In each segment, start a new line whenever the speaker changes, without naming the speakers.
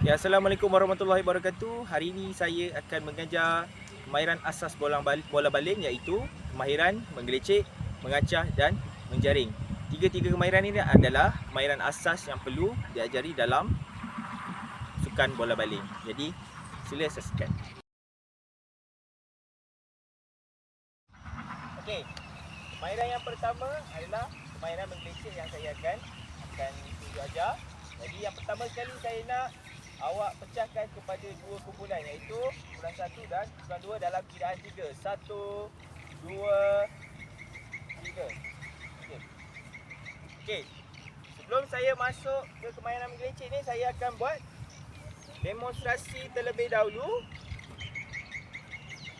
Ya, Assalamualaikum warahmatullahi wabarakatuh. Hari ini saya akan mengajar kemahiran asas bola bola baling iaitu kemahiran menggelecek, mengacah dan menjaring. Tiga-tiga kemahiran ini adalah kemahiran asas yang perlu diajari dalam sukan bola baling. Jadi, sila saksikan. Okey. Kemahiran yang pertama adalah kemahiran menggelecek yang saya akan akan tunjuk ajar. Jadi yang pertama sekali saya nak awak pecahkan kepada dua kumpulan iaitu kumpulan satu dan kumpulan dua dalam kiraan tiga. Satu, dua, tiga. Okey. Okey. Sebelum saya masuk ke kemahiran menggelecek ni saya akan buat demonstrasi terlebih dahulu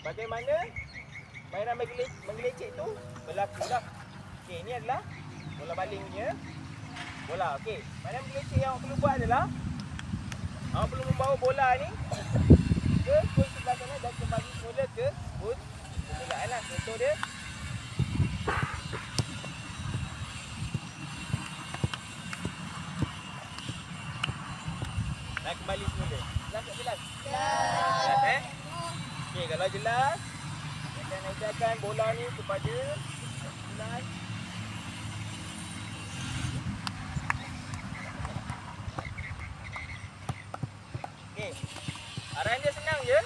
bagaimana kemahiran menggelecek, tu berlaku lah. Okey, ini adalah bola baling punya bola. Okey, mana menggelecek yang perlu buat adalah awak perlu membawa bola ni ke pun sebelah sana dan kembali semula ke pun permulaan lah. Contoh dia Dan kembali semula. Jelas tak jelas? Jelas eh? Okey, kalau jelas kita akan ajarkan bola ni kepada Okey. Arahan dia senang je.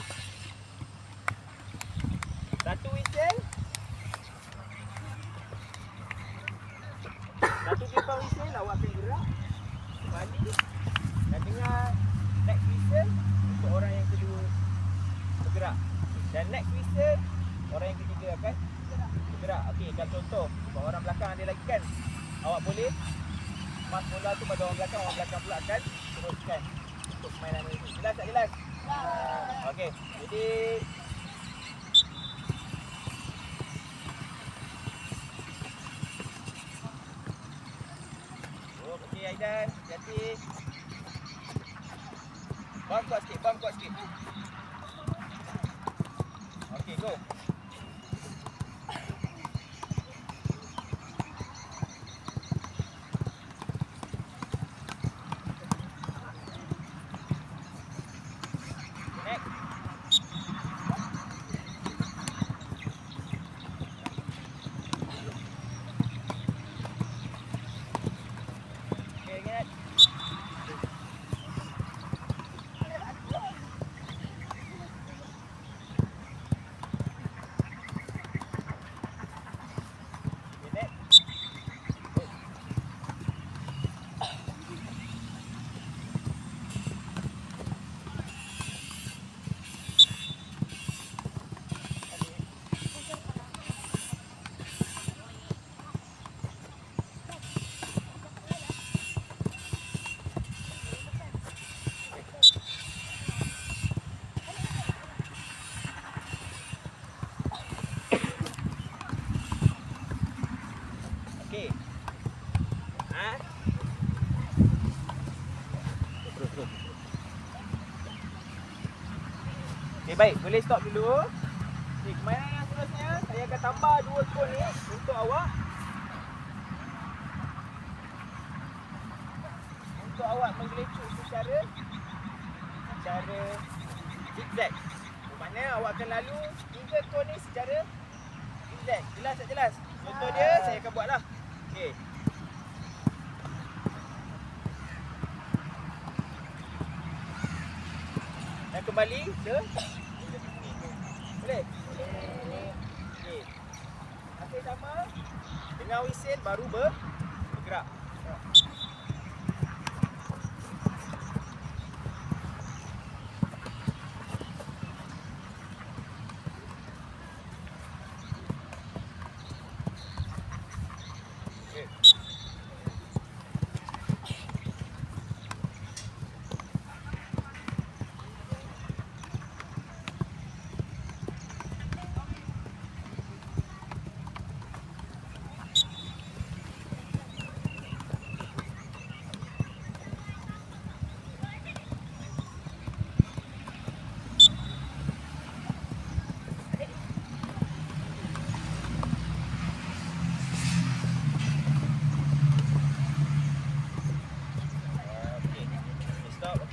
Satu whistle. Satu timpang whistle awak akan gerak kembali dan dengar next whistle untuk orang yang kedua bergerak. Dan next whistle orang yang ketiga akan bergerak. Okey, kalau contoh kalau orang belakang ada lagi kan. Awak boleh pas bola tu pada orang belakang, orang belakang pula akan teruskan untuk permainan ini. Jelas tak jelas? Jelas. Okey, jadi Oh, okey Aidan, hati-hati. Bam kuat sikit, kuat sikit. Okey, go. Next. Okay, ingat. Okay, next. Go. Okey. Ha? Okey, baik. Boleh stop dulu. Okey, kemahiran yang seterusnya, saya akan tambah dua skor ni untuk awak. Untuk awak menggelecuk secara secara zigzag. Bermakna awak akan lalu tiga kor ni secara zigzag. Jelas tak jelas? Contoh dia saya akan buatlah. Okey. Dan kembali ke Boleh? Okey. Okey sama. Dengar whistle baru ber bergerak. Okey.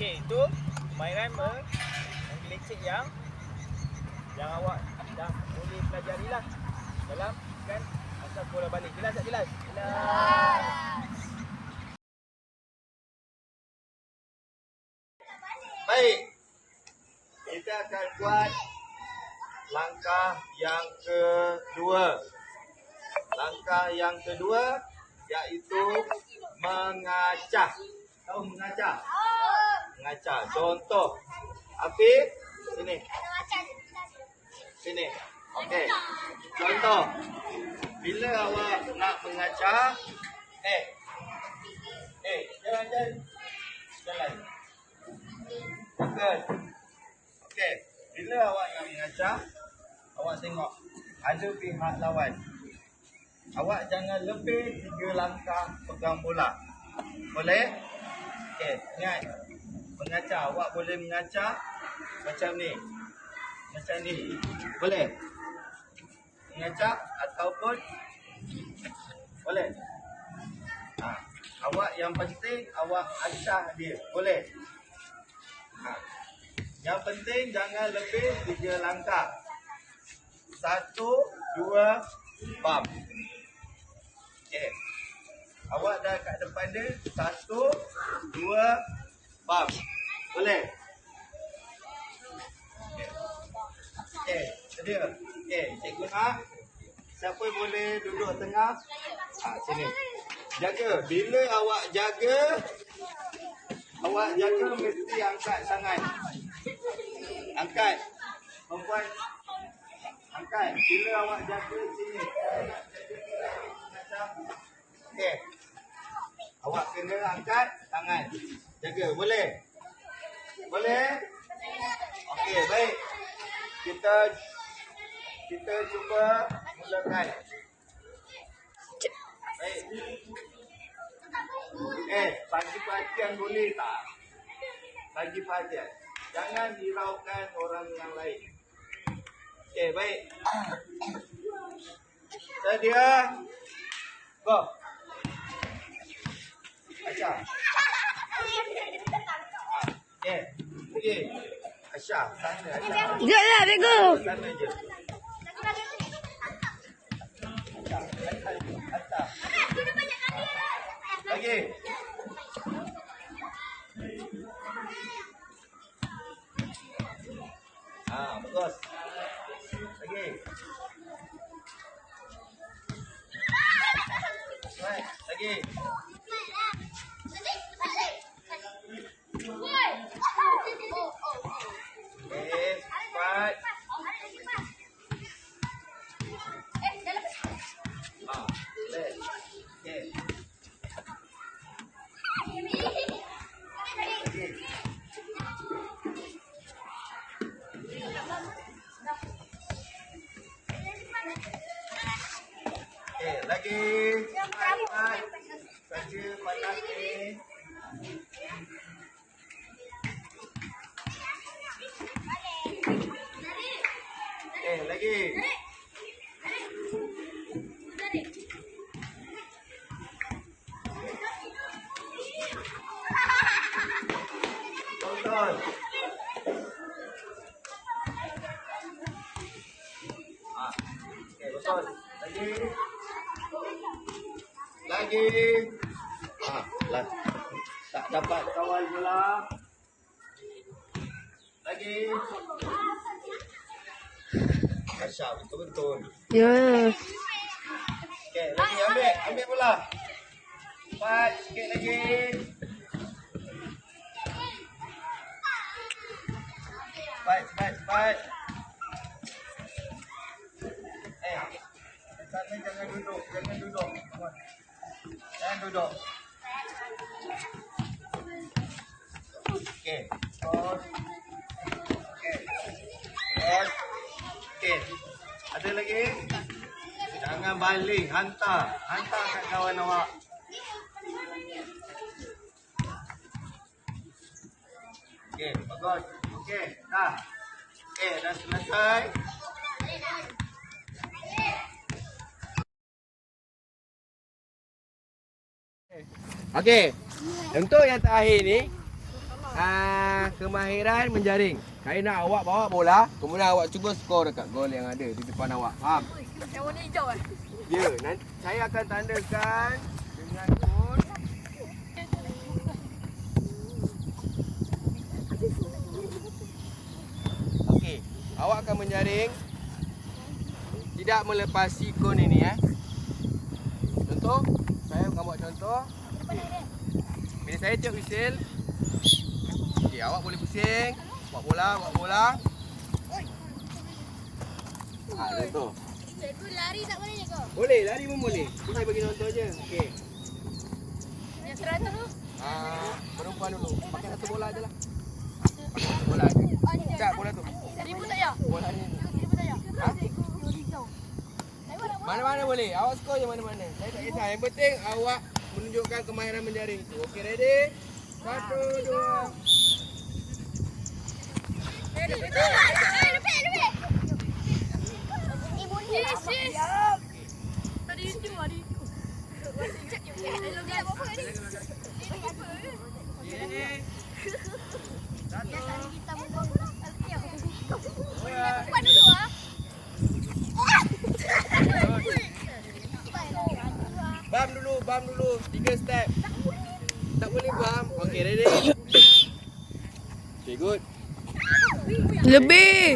Okey, itu
permainan meng- menggelecek yang yang awak dah boleh pelajari lah dalam kan asal bola balik. Jelas tak jelas? Jelas. Baik. Kita akan buat langkah yang kedua. Langkah yang kedua iaitu mengacah. Tahu mengacah? Mengacah. Contoh. Afif, sini. Sini. Okey. Contoh. Bila awak nak mengacah, eh. Eh, jalan jalan. Jalan. Bukan. Okey. Bila awak nak mengacah, awak tengok ada pihak lawan. Awak jangan lebih tiga langkah pegang bola. Boleh? Okey, ingat. Mengacah, awak boleh mengacah macam ni. Macam ni. Boleh? Mengacah ataupun boleh? Ha. Awak yang penting awak acah dia. Boleh? Ha. Yang penting jangan lebih tiga langkah. Satu, dua, bam. Okey. Awak dah kat depan dia. Satu, dua, bam. Boleh? Okey. Okey, sedia. Okey, cikgu nak. Siapa boleh duduk tengah? Ha, sini. Jaga. Bila awak jaga, awak jaga mesti angkat tangan. Angkat. Perempuan. Angkat. Bila awak jaga sini. Okey. Awak kena angkat tangan. Jaga. Boleh? Boleh? Okey, baik. Kita kita cuba mulakan. Baik. Eh, bagi perhatian boleh tak? Bagi perhatian. Jangan hiraukan orang yang lain. Okey, baik. Sedia. Go. Aisyah. Okey. Okey. Aisyah, sana.
Sekejap lah.
Lagi. Ah, bagus. Lagi. Lagi. Lagi. Saja panas ni. Okey, lagi. Tonton. Ah, okey, betul. Lagi. Lagi. Ah, lah. Tak dapat kawal pula. Lagi. Asyik betul-betul.
Ya.
Okey, lagi ambil, ambil pula. Cepat, sikit lagi. Cepat, cepat, cepat. Eh, sana jangan duduk, jangan duduk. Jangan duduk. Okey. Okey. Terus. Okey. Ada lagi? Jangan baling, hantar. Hantar kat kawan awak. Okey, bagus. Okey, dah. Okey, dah selesai. Okey. Untuk yang terakhir ni,
uh, kemahiran menjaring. Saya nak awak bawa bola, kemudian awak cuba skor dekat gol yang ada di depan awak. Faham?
Yang warna hijau eh?
Ya, nanti saya akan tandakan dengan gol. Okey, awak akan menjaring tidak melepasi kon ini ya. Contoh, saya akan buat contoh. Bila saya tiup whistle, okey, awak boleh pusing, buat bola, buat bola. Ha, contoh.
Cikgu lari tak boleh cikgu?
Boleh, lari pun boleh. Saya bagi contoh je. Okey.
Yang seratus tu?
Ah, perempuan dulu. Pakai satu bola je lah. Pakai satu bola je. Cak bola tu.
Seribu tak ya?
Bola ni.
Seribu tak ya?
Ha? Mana-mana boleh. Awak skor je mana-mana. Saya tak kisah. Yang penting awak menunjukkan kemahiran menjaring. Okey, ready? Satu, dua.
Yes, yes. Tadi itu, tadi itu.
Satu.
Kita buat
Dua.
Buat dulu ah.
Bam dulu, bam dulu. Tiga step. Tak boleh bam. Okey, ready? Okay, good.
Lebih.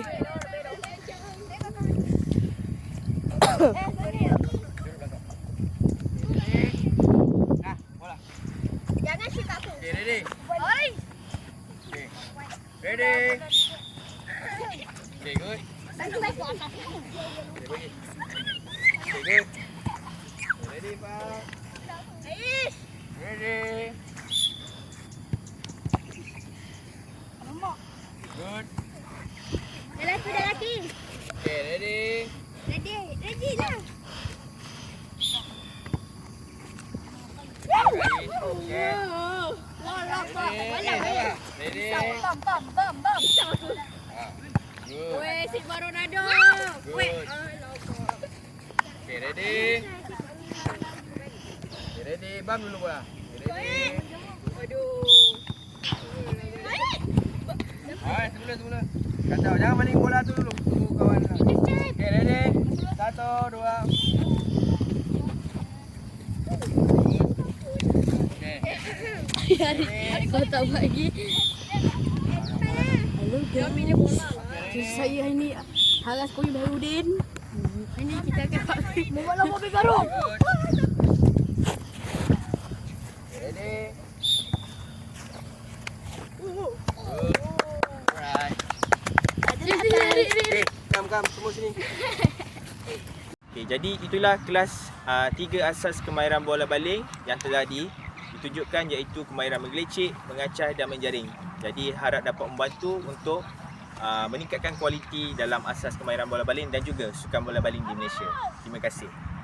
Nah, bola.
Jangan shoot aku.
Okay, ready?
Oi.
Okay. Ready? Okay, good.
Aku tak buat apa.
Okay, bagi. Okay, good. Ready, Pak?
Ish.
Ready? Good.
Lelaki lelaki.
Okay, ready?
Ready, ready lah.
Ready? Okay.
Bola,
Ready? Ready?
Bam, bam, bam, bam.
Good.
Weh, si Ronaldo.
Good. Okay, ready? Okay, ready? Bam dulu bola. Okay, ready? Ah, semula semula. Kacau, jangan maling bola tu dulu. Tunggu kawan. lah. Okay, ready? Satu, dua. Okay. Ready?
Kau tak bagi. Halo guys. Saya ini Haras Koi Baharudin. Ini kita akan membawa mobil baru.
Ready? Good. Alright. Okay, come, come. Semua sini.
Okey, jadi itulah kelas uh, tiga asas kemahiran bola baling yang telah di, ditunjukkan iaitu kemahiran menggelecek, mengacah dan menjaring. Jadi harap dapat membantu untuk uh, meningkatkan kualiti dalam asas kemahiran bola baling dan juga sukan bola baling di Malaysia. Terima kasih.